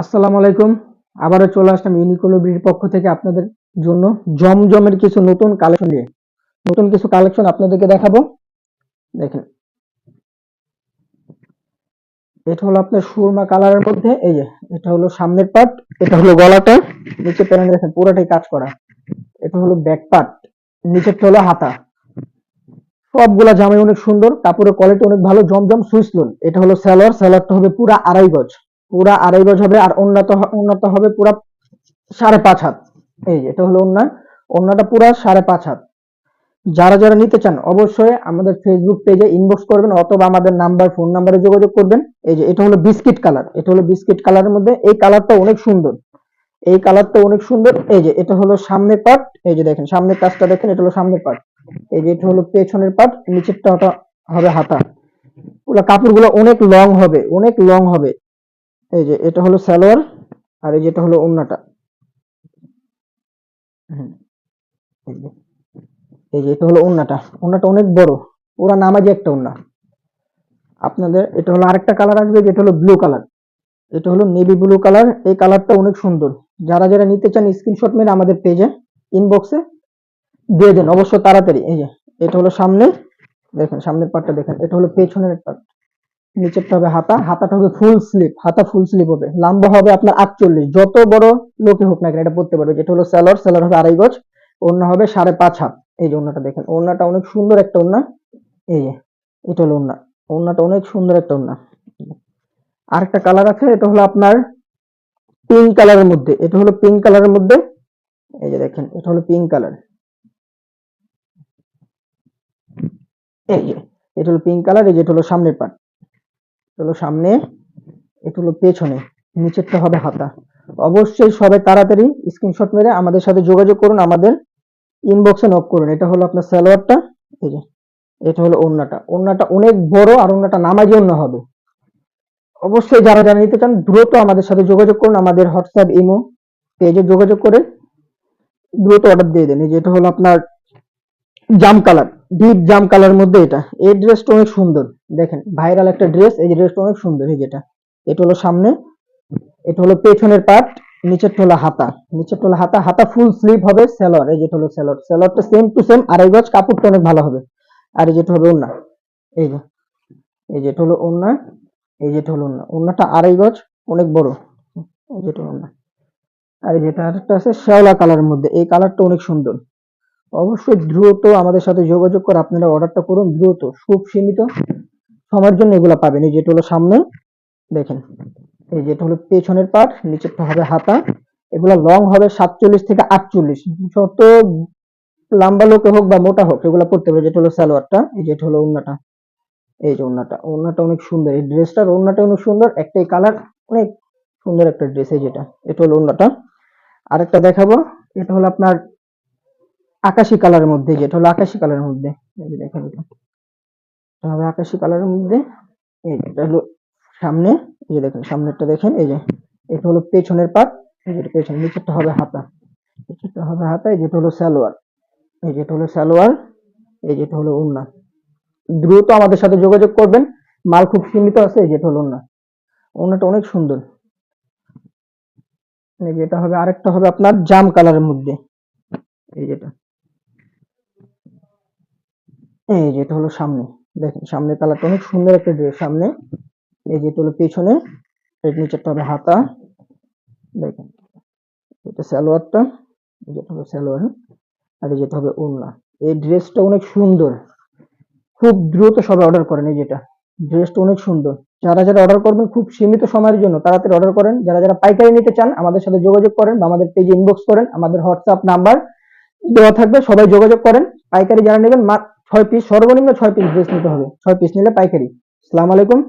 আসসালামু আলাইকুম। আবারও চলে আসলাম ইউনিকোলোবির পক্ষ থেকে আপনাদের জন্য জমজমের কিছু নতুন কালেকশন নিয়ে। নতুন কিছু কালেকশন আপনাদেরকে দেখাবো। দেখেন। এটা হলো আপনার সুরমা কালারের মধ্যে, এই যে, এটা হলো সামনের পার্ট এটা হলো গলাটা নিচে প্যানেল দেখেন পুরোটাই কাজ করা। এটা হলো ব্যাক পার্ট নিচেরটা হলো হাতা। সবগুলা জামাই অনেক সুন্দর, কাপড়ের কোয়ালিটি অনেক ভালো, জমজম সুইস লোন এটা হলো স্যালোয়ার সালোয়ারটা হবে পুরা আড়াই গজ। পুরা আড়াই গজ হবে আর উন্নত উন্নত হবে পুরা সাড়ে পাঁচ হাত। এই এটা হলো ওন্না ওন্নাটা পুরা সাড়ে পাঁচ হাত। যারা যারা নিতে চান, অবশ্যই আমাদের ফেসবুক পেজে ইনবক্স করবেন অথবা আমাদের নাম্বার ফোন নাম্বারে যোগাযোগ করবেন। এই যে, এটা হলো বিস্কিট কালার এটা হলো বিস্কিট কালারের মধ্যে এই কালারটা অনেক সুন্দর। এই কালারটা অনেক সুন্দর। এই যে, এটা হলো সামনের পার্ট এই যে, দেখেন, সামনের কাজটা দেখেন, এটা হলো সামনের পার্ট এই যে, এটা হলো পেছনের পার্ট নিচেরটা হবে হাতা। পুরো কাপড়গুলো অনেক লং হবে, অনেক লং হবে। এই যে এটা হলো সালোয়ার, আর এই যেটা হলো ওন্নাটা। এই যে এটা হলো ওন্নাটা। ওন্নাটা অনেক বড় ওরা নামাজি একটা ওন্না। আপনাদের, এটা হলো আরেকটা কালার আসবে যেটা হলো ব্লু কালার এটা হলো নেভি ব্লু কালার এই কালারটা অনেক সুন্দর। যারা যারা নিতে চান স্ক্রিনশট মেরে আমাদের পেজে ইনবক্সে দিয়ে দেন। অবশ্য তাড়াতাড়ি, এই যে, এটা হলো সামনে, দেখেন, সামনের পার্টটা দেখেন, এটা হলো পেছনের পার্ট নিচেরটা হবে হাতা, হাতাটা হবে ফুল স্লিপ হাতা ফুল স্লিপ হবে। লম্বা হবে আপনার আটচল্লিশ। যত বড় লোকে হোক না কেন, এটা পড়তে পারবে। যেটা হলো স্যালোয়ার স্যালোয়ার হবে আড়াই গজ, ওড়না হবে সাড়ে পাঁচ হাত। এই যে ওড়নাটা দেখেন, ওড়নাটা অনেক সুন্দর একটা ওড়না। এই যে, এটা হলো ওড়না। ওড়নাটা অনেক সুন্দর একটা ওড়না। আরেকটা কালার আছে, এটা হলো আপনার পিঙ্ক কালারের মধ্যে। এটা হলো পিঙ্ক কালারের মধ্যে। এই যে দেখেন, এটা হলো পিঙ্ক কালার এই যে, এটা হলো পিঙ্ক কালার এই যে, এটা হলো সামনের পার্ট হলো সামনে, এটা হলো পেছনে, নিচেরটা হবে হাতা। অবশ্যই সবাই তাড়াতাড়ি স্ক্রিনশট মেরে আমাদের সাথে যোগাযোগ করুন, আমাদের ইনবক্সে নক করুন। এটা হলো আপনার সালোয়ারটা, এই যে, এটা হলো ওড়নাটা। ওড়নাটা অনেক বড় আর ওড়নাটা নামাজি ওড়না হবে। অবশ্যই যারা যারা নিতে চান, দ্রুত আমাদের সাথে যোগাযোগ করুন, আমাদের হোয়াটসঅ্যাপ, ইমো পেজে যোগাযোগ করে দ্রুত অর্ডার দিয়ে দেন। এই যে, এটা হলো আপনার জাম কালার ডিপ জাম কালার মধ্যে এটা। এই ড্রেসটা অনেক সুন্দর। দেখেন ভাইরাল একটা ড্রেস এই ড্রেসটা অনেক সুন্দর, এই যেটা। এটা হলো সামনে, এটা হলো পেছনের পার্ট নিচের হলো হাতা। নিচের হলো হাতা হাতা ফুল স্লিভ হবে সেলর এই যেটা হলো সেলর সেলরটা সেম টু সেম আড়াই গজ কাপড়টা অনেক ভালো হবে। আর এই যেটা হবে ওন্না এই যে, এই যেটা হলো ওন্না এই যেটা হলো ওন্না ওন্নাটা আড়াই গজ, অনেক বড়। এই যেটা ওন্না আর যেটা আরেকটা আছে, শ্যাওলা কালারের মধ্যে। এই কালারটা অনেক সুন্দর। অবশ্যই দ্রুত আমাদের সাথে যোগাযোগ করে আপনারা অর্ডারটা করুন। দ্রুত, খুব সীমিত। সময়ের জন্য এগুলো পাবেন। এই যেটা হলো সামনে, দেখেন, এই যেটা হলো পেছনের পার্ট নিচেরটা হবে হাতা। এগুলা লং হবে সাতচল্লিশ থেকে আটচল্লিশ। যত লম্বা লোকে হোক বা মোটা হোক, এগুলা পড়তে পারে যেটা হলো সালোয়ারটা, এই যেটা হলো ওন্নাটা এই যে ওন্নাটা ওন্নাটা অনেক সুন্দর। এই ড্রেসটার ওন্নাটা অনেক সুন্দর। একটাই কালার অনেক সুন্দর একটা ড্রেস, এই যেটা। এটা হলো ওন্নাটা আরেকটা দেখাবো। এটা হলো আপনার আকাশি কালারের মধ্যে, যেটা হলো আকাশি কালারের মধ্যে। দেখেন এটা। হবে আকাশি কালারের মধ্যে যে এটা হলো সামনে, এই যে দেখেন, সামনেরটা দেখেন, এই যে, এটা হলো পেছনের পাট, এই যেটা পেছন, নিচেরটা হবে হাতা, নিচেরটা হবে হাতা, এই যেটা হলো সালোয়ার, এই যেটা হলো সালোয়ার, এই যেটা হলো ওন্না দ্রুত আমাদের সাথে যোগাযোগ করবেন, মাল খুব সীমিত আছে, এই যেটা হলো ওন্না ওন্নাটা অনেক সুন্দর। এই যেটা হবে, আরেকটা হবে আপনার জাম কালারের মধ্যে। এই যেটা এই যেটা হলো সামনে। দেখেন, সামনের কালারটা অনেক সুন্দর একটা ড্রেস সামনে। এই যেটা হলো পেছনে, এর নিচেরটা হবে হাতা। দেখেন, এটা সালোয়ারটা যেটা হলো সালোয়ার, আর যেটা হবে ওড়না। এই ড্রেসটা অনেক সুন্দর। খুব দ্রুত সবাই অর্ডার করেন এই যেটা। ড্রেসটা অনেক সুন্দর। যারা যারা অর্ডার করবেন, খুব সীমিত সময়ের জন্য তাড়াতাড়ি অর্ডার করেন। যারা যারা পাইকারি নিতে চান, আমাদের সাথে যোগাযোগ করেন বা আমাদের পেজে ইনবক্স করেন। আমাদের হোয়াটসঅ্যাপ নাম্বার দেওয়া থাকবে, সবাই যোগাযোগ করেন। পাইকারি যারা নেবেন ছয় পিস সর্বনিম্ন ছয় পিস ড্রেস নিতে হবে। ছয় পিস নিলে পাইকারি। সালাম আলাইকুম।